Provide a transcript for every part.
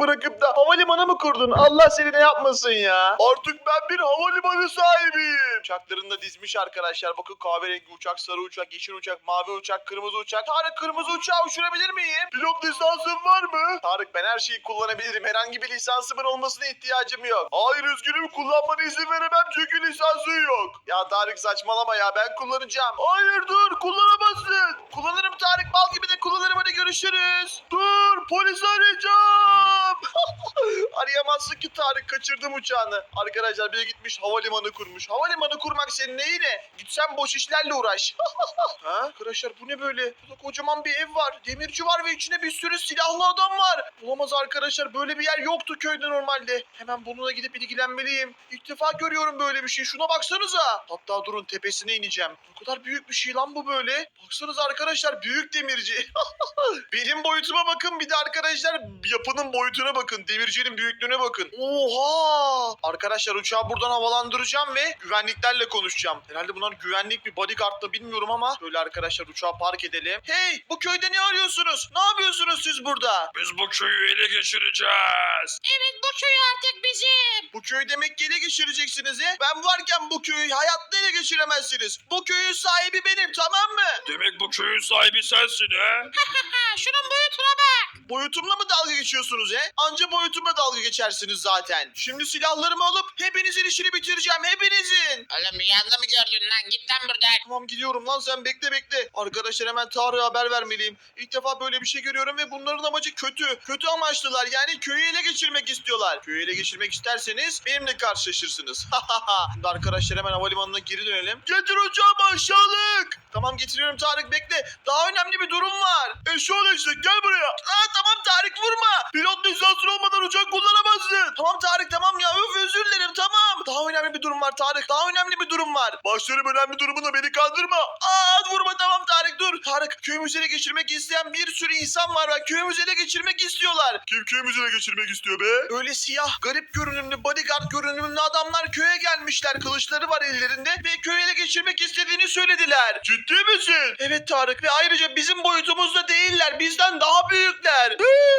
bırakıp da havalimanı mı kurdun? Allah seni ne yapmasın ya? Artık ben bir havalimanı sahibiyim. Uçaklarını da dizmiş arkadaşlar. Bakın kahverengi uçak, sarı uçak, yeşil uçak, mavi uçak, kırmızı uçak. Tarık kırmızı uçağı uçurabilir miyim? Pilot lisansın var mı? Tarık ben her şeyi kullanabilirim. Herhangi bir lisansımın olmasına ihtiyacım yok. Hayır üzgünüm kullanmana izin veremem çünkü lisansın yok. Ya Tarık saçmalama ya ben kullanacağım. Hayır dur kullanamazsın. Kullanırım Tarık bal gibi de kullanırım hadi görüşürüz. Dur polis arayacağım. Arayamazsın ki Tarık kaçırdım uçağını. Arkadaşlar biri gitmiş havalimanı kurmuş. Havalimanı kurmak senin neyine? Gitsen boş işlerle uğraş. ha? Arkadaşlar bu ne böyle? Burada kocaman bir ev var. Demirci var ve içinde bir sürü silahlı adam var. Olamaz arkadaşlar böyle bir yer yoktu köyde normalde. Hemen bununla gidip ilgilenmeliyim. İlk defa görüyorum böyle bir şey. Şuna baksanıza. Hatta durun tepesine ineceğim. Ne kadar büyük bir şey lan bu böyle. Baksanıza arkadaşlar büyük demirci. Benim boyutuma bakın bir de arkadaşlar yapının boyutuna bakın. Demircinin büyüklüğüne bakın. Oha! Arkadaşlar uçağı buradan havalandıracağım ve güvenliklerle konuşacağım. Herhalde bunlar güvenlik bir bodyguard da bilmiyorum ama böyle arkadaşlar uçağı park edelim. Hey! Bu köyde ne arıyorsunuz? Ne yapıyorsunuz siz burada? Biz bu köyü ele geçireceğiz. Evet bu köy artık bizim. Bu köyü demek ki ele geçireceksiniz he? Ben varken bu köyü hayatta ele geçiremezsiniz. Bu köyün sahibi benim tamam mı? Demek bu köyün sahibi sensin he? Ha, şunun boyutuna bak. Boyutumla mı dalga geçiyorsunuz he? Anca boyutumla dalga geçersiniz zaten. Şimdi silahlarımı alıp hepinizin işini bitireceğim. Hepinizin. Oğlum rüyanda mı gördün lan? Git lan buradan. Tamam gidiyorum lan sen bekle bekle. Arkadaşlar hemen Tarık'a haber vermeliyim. İlk defa böyle bir şey görüyorum ve bunların amacı kötü. Kötü amaçlılar yani köyü ele geçirmek istiyorlar. Köyü ele geçirmek isterseniz benimle karşılaşırsınız. Şimdi arkadaşlar hemen havalimanına geri dönelim. Getir uçağımı aşağılık. Tamam getiriyorum Tarık bekle. Daha önemli bir durum var. E şöyle işte gel buraya. Aa tamam Tarık vurma. Pilot lisansın olmadan uçak kullanamazsın. Tamam Tarık tamam ya öf özür dilerim tamam. Daha önemli bir durum var Tarık. Daha önemli bir durum var. Başlarım önemli durumuna beni kandırma. Aa vurma tamam Tarık dur. Tarık köyümüzü ele geçirmek isteyen bir sürü insan var ve köyümüzü ele geçirmek istiyorlar. Kim köyümüzü ele geçirmek istiyor be? Öyle siyah, garip görünümlü, bodyguard görünümlü adamlar köye gelmişler. Kılıçları var ellerinde ve köyü ele geçirmek istediğini söylediler. Ciddi misin? Evet Tarık ve ayrıca bizim boyutumuzda değiller. Bizden daha büyükler.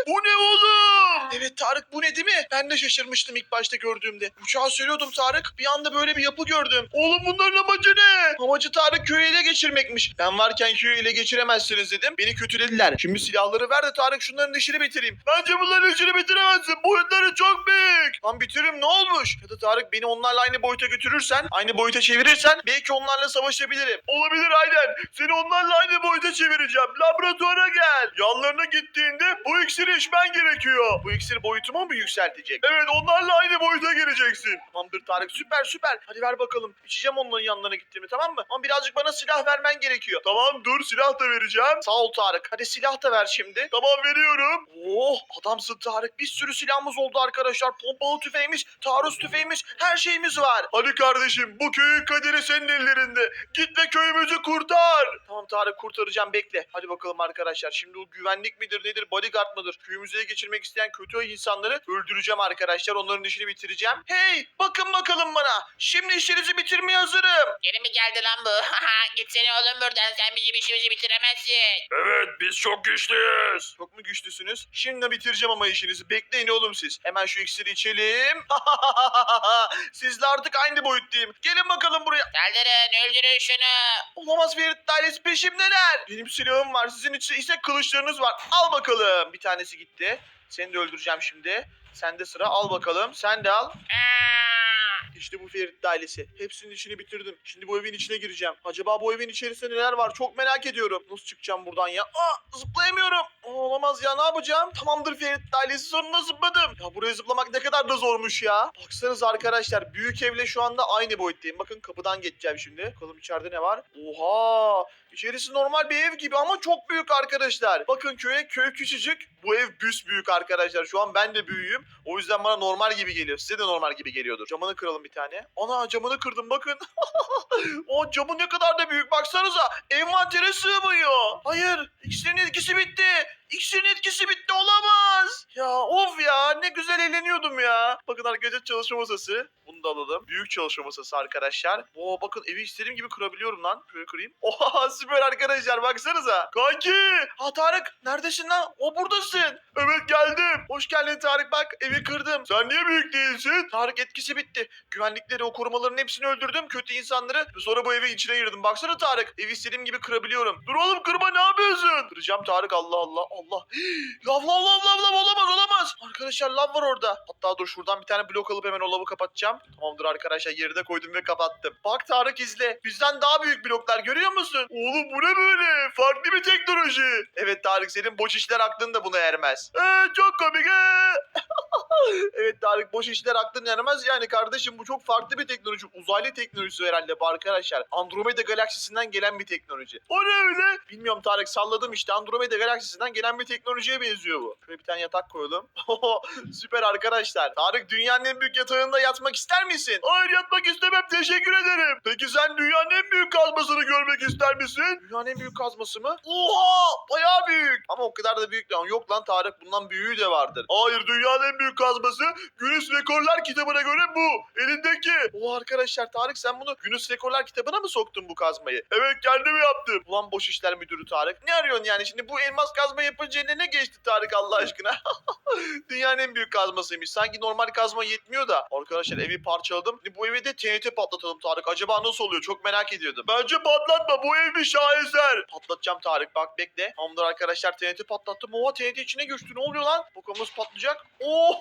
bu ne oğlum? Evet Tarık bu ne değil mi? Ben de şaşırmıştım ilk başta gördüğümde. Uçağı sürüyordum Tarık. Bir anda böyle bir yapı gördüm. Oğlum bunların amacı ne? Amacı Tarık köyü ele geçirmekmiş. Ben varken köyü ele geçiremezsiniz dedim. Beni kötülediler. Şimdi silahları ver de Tarık şunların işini bitireyim. Bence bunların işini bitiremezsin. Boyutları çok büyük. Lan bitiririm ne olmuş? Ya da Tarık beni onlarla aynı boyuta götürürsen, aynı boyuta çevirirsen belki onlarla savaşabilirim. Olabilir aynen. Seni onlarla aynı boyuta çevireceğim. Laboratuvara gel. Yanlarına gittiğinde bu iksiri içmen gerekiyor. Bu iksir boyutumu mu yükseltecek? Evet onlarla aynı boyuta geleceksin. Tamamdır Tarık süper süper. Hadi ver bakalım. İçeceğim onların yanlarına gittiğimi tamam mı? Ama birazcık bana silah vermen gerekiyor. Tamam dur silah da vereceğim. Sağ ol Tarık. Hadi silah da ver şimdi. Tamam veriyorum. Oh adamsın Tarık. Bir sürü silahımız oldu arkadaşlar. Pompalı tüfeğimiz, taarruz tüfeğimiz, her şeyimiz var. Hadi kardeşim bu köyün kaderi senin ellerinde. Git ve köyümüzü kurtar. Tamam Tarık kurtaracağım bekle. Hadi bakalım arkadaşlar. Şimdi o güvenlik midir nedir bodyguard mıdır? Köyümüzü ele geçirmek isteyen kötü insanları öldüreceğim arkadaşlar. Onların işini bitireceğim. Hey bakın bakalım bana. Şimdi işinizi bitirmeye hazırım. Geri mi geldi lan bu? Gitsene oğlum buradan. Sen bizim işimizi bitiremezsin. Evet biz çok güçlüyüz. Çok mu güçlüsünüz? Şimdi bitireceğim ama işinizi. Bekleyin oğlum siz. Hemen şu iksiri içelim. Sizle artık aynı boyuttayım. Gelin bakalım buraya. Saldırın öldürün şunu. Olamaz Ferit ailesi peşimdeler. Benim silahım var. Sizin için ise kılıçlarınız var. Al bakalım. Bir tanesi gitti. Seni de öldüreceğim şimdi. Sende sıra al bakalım. Sen de al. Aa! İşte bu Ferit ailesi. Hepsinin işini bitirdim. Şimdi bu evin içine gireceğim. Acaba bu evin içerisinde neler var? Çok merak ediyorum. Nasıl çıkacağım buradan ya? Aa, zıplayamıyorum. Aa, olamaz ya ne yapacağım? Tamamdır Ferit ailesi sonunda zıpladım. Ya buraya zıplamak ne kadar da zormuş ya. Baksanıza arkadaşlar büyük evle şu anda aynı boyuttayım. Bakın kapıdan geçeceğim şimdi. Bakalım içeride ne var? Oha! İçerisi normal bir ev gibi ama çok büyük arkadaşlar. Bakın köye köy küçücük. Bu ev büs büyük arkadaşlar. Şu an ben de büyüğüm. O yüzden bana normal gibi geliyor. Size de normal gibi geliyordur. Camını kıralım bir tane. Ana camını kırdım bakın. o camı ne kadar da büyük. Baksanıza. Envantere sığmıyor. Hayır. İkisinin etkisi bitti. İksirin etkisi bitti olamaz. Ya of ya ne güzel eğleniyordum ya. Bakın arkadaşlar çalışma masası. Bunu da alalım. Büyük çalışma masası arkadaşlar. Oo bakın evi istediğim gibi kırabiliyorum lan. Şöyle kırayım. Oha süper arkadaşlar baksanıza. Kanki. Ha Tarık neredesin lan? O buradasın. Evet geldim. Hoş geldin Tarık bak evi kırdım. Sen niye büyük değilsin? Tarık etkisi bitti. Güvenlikleri o korumaların hepsini öldürdüm. Kötü insanları. Sonra bu evin içine girdim. Baksana Tarık. Evi istediğim gibi kırabiliyorum. Dur oğlum kırma ne yapıyorsun? Kıracağım Tarık Allah Allah Allah. lav lav Arkadaşlar lav var orada. Hatta dur şuradan bir tane blok alıp hemen o lavı kapatacağım. Tamamdır arkadaşlar yerine koydum ve kapattım. Bak Tarık izle. Bizden daha büyük bloklar görüyor musun? Oğlum bu ne böyle? Farklı bir teknoloji. Evet Tarık senin boş işler aklın buna ermez. Ee, çok komik. ee. evet Tarık boş işler aklın ermez yani kardeşim bu çok farklı bir teknoloji. Uzaylı teknolojisi herhalde bu arkadaşlar. Andromeda galaksisinden gelen bir teknoloji. O ne öyle? Bilmiyorum Tarık salladım işte Andromeda galaksisinden gelen bir teknolojiye benziyor bu. Şöyle bir tane yatak koyalım. Süper arkadaşlar. Tarık dünyanın en büyük yatağında yatmak ister misin? Hayır yatmak istemem teşekkür ederim. Peki sen dünyanın en büyük kazmasını görmek ister misin? Dünyanın en büyük kazması mı? Oha bayağı büyük. Ama o kadar da büyük değil. Yok lan Tarık bundan büyüğü de vardır. Hayır dünyanın en büyük kazması Guinness Rekorlar kitabına göre bu. Elindeki. O arkadaşlar Tarık sen bunu Guinness Rekorlar kitabına mı soktun bu kazmayı? Evet kendim yaptım. Ulan boş işler müdürü Tarık. Ne arıyorsun yani şimdi bu elmas kazma yapınca eline ne geçti Tarık Allah aşkına? Dünyanın en büyük kazmasıymış. Sanki normal kazma yetmiyor da. Arkadaşlar evi parçaladım. Şimdi bu evi de TNT patlatalım Tarık. Acaba nasıl oluyor? Çok merak ediyordum. Bence patlatma. Bu ev bir şaheser. Patlatacağım Tarık. Bak bekle. Tamamdır arkadaşlar TNT patlattım. Oha TNT içine göçtü. Ne oluyor lan? Nasıl patlayacak. Oo!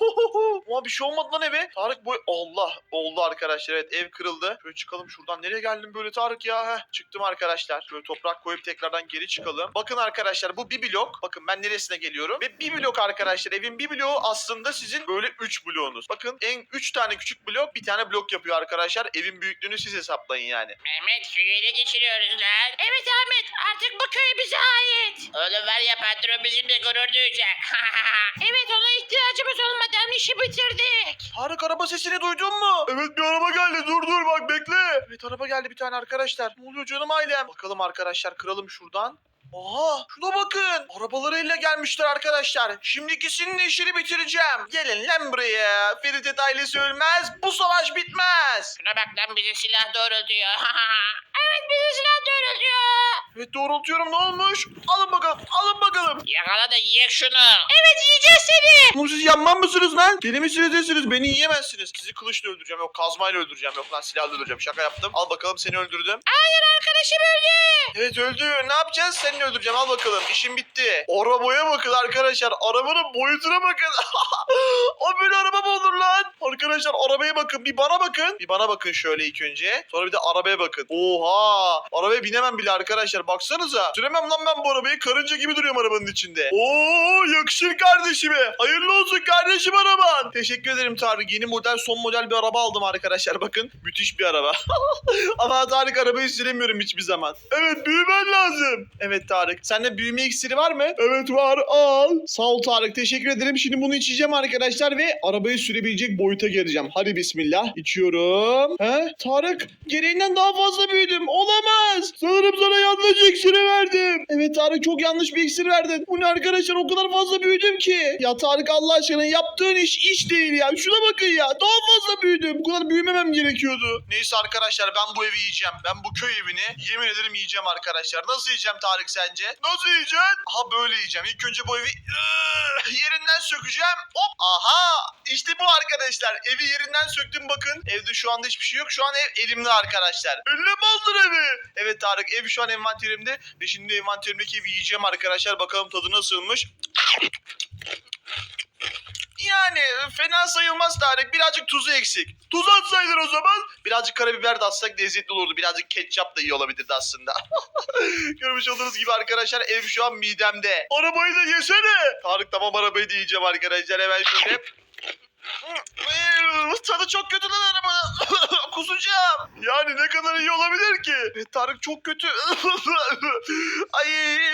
Oha bir şey olmadı lan eve. Tarık bu Allah oldu arkadaşlar. Evet ev kırıldı. Şöyle çıkalım şuradan. Nereye geldim böyle Tarık ya? Heh, çıktım arkadaşlar. Şöyle toprak koyup tekrardan geri çıkalım. Bakın arkadaşlar bu bir blok. Bakın ben neresine geliyorum. Ve bir blok arkadaşlar. Evin bir bloğu aslında sizin böyle 3 bloğunuz. Bakın en 3 tane küçük blok bir tane blok yapıyor arkadaşlar. Evin büyüklüğünü siz hesaplayın yani. Mehmet köyü ele geçiriyoruz lan. Evet Ahmet artık bu köy bize ait. Oğlum var ya patron bizimle gurur duyacak. evet ona ihtiyacımız olmadan işi bitirdik. Tarık araba sesini duydun mu? Evet bir araba geldi. Dur dur bak bekle. Evet araba geldi bir tane arkadaşlar. Ne oluyor canım ailem? Bakalım arkadaşlar kıralım şuradan. Oha şuna bakın. Arabaları elle gelmişler arkadaşlar. Şimdi ikisinin de işini bitireceğim. Gelin lan buraya. Feridet ailesi ölmez. Bu savaş bitmez. Şuna bak lan bize silah doğrultuyor. evet bize silah. Evet doğrultuyorum ne olmuş? Alın bakalım alın bakalım. Yakala da yiyek şunu. Evet yiyeceğiz seni. Oğlum siz yanmam mısınız lan? Deli misiniz desiniz beni yiyemezsiniz. Sizi kılıçla öldüreceğim yok kazmayla öldüreceğim yok lan silahla öldüreceğim. Şaka yaptım. Al bakalım seni öldürdüm. Hayır arkadaşım öldü. Evet öldü. Ne yapacağız? Seni öldüreceğim. Al bakalım. İşim bitti. Arabaya bakın arkadaşlar. Arabanın boyutuna bakın. o böyle araba mı olur lan? Arkadaşlar arabaya bakın. Bir bana bakın. Bir bana bakın şöyle ilk önce. Sonra bir de arabaya bakın. Oha. Arabaya binemem bile arkadaşlar. Baksanıza. Süremem lan ben bu arabayı. Karınca gibi duruyorum arabanın içinde. Oo yakışır kardeşime. Hayırlı olsun kardeşim araban. Teşekkür ederim Tarık. Yeni model son model bir araba aldım arkadaşlar. Bakın. Müthiş bir araba. Ama Tarık arabayı süremiyorum hiçbir zaman. Evet büyümen lazım. Evet Tarık. Sende büyüme iksiri var mı? Evet var al. Sağ ol Tarık teşekkür ederim. Şimdi bunu içeceğim arkadaşlar ve arabayı sürebilecek boyuta geleceğim. Hadi bismillah. İçiyorum. He? Tarık gereğinden daha fazla büyüdüm. Olamaz. Sanırım sana yanlış iksiri verdim. Evet Tarık çok yanlış bir iksir verdin. Bu ne arkadaşlar o kadar fazla büyüdüm ki. Ya Tarık Allah aşkına yaptığın iş iş değil ya. Şuna bakın ya. Daha fazla büyüdüm. Bu kadar büyümemem gerekiyordu. Neyse arkadaşlar ben bu evi yiyeceğim. Ben bu köy evini yemin ederim yiyeceğim arkadaşlar. Nasıl yiyeceğim Tarık sence? Nasıl yiyeceksin? Aha böyle yiyeceğim. İlk önce bu evi yerinden sökeceğim. Hop aha işte bu arkadaşlar. Evi yerinden söktüm bakın. Evde şu anda hiçbir şey yok. Şu an ev elimde arkadaşlar. Eline mi aldın evi? Evet Tarık ev şu an envanterimde. Ve şimdi envanterimdeki evi yiyeceğim arkadaşlar. Bakalım tadı nasılmış. Yani fena sayılmaz Tarık. Birazcık tuzu eksik. Tuz atsaydın o zaman. Birazcık karabiber de atsak lezzetli olurdu. Birazcık ketçap da iyi olabilirdi aslında. Görmüş olduğunuz gibi arkadaşlar ev şu an midemde. Arabayı da yesene. Tarık tamam arabayı da yiyeceğim arkadaşlar. Hemen şöyle. Tadı çok kötü lan araba. Kusacağım. Yani ne kadar iyi olabilir ki? Evet, Tarık çok kötü. Ay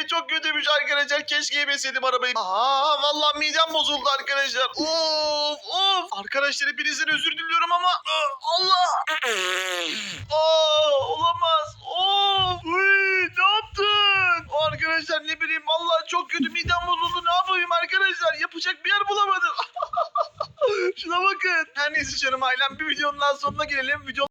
çok kötüymüş arkadaşlar. Keşke yemeseydim arabayı. Aa vallahi midem bozuldu arkadaşlar. Of of. Arkadaşlar hepinizden özür diliyorum ama Allah. Aa olamaz. Of. Uy, ne yaptın? Arkadaşlar ne bileyim vallahi çok kötü midem bozuldu. Ne yapayım arkadaşlar? Yapacak bir yer bulamadım. Şuna bakın. Her neyse canım ailem bir videonun daha sonuna gelelim. Video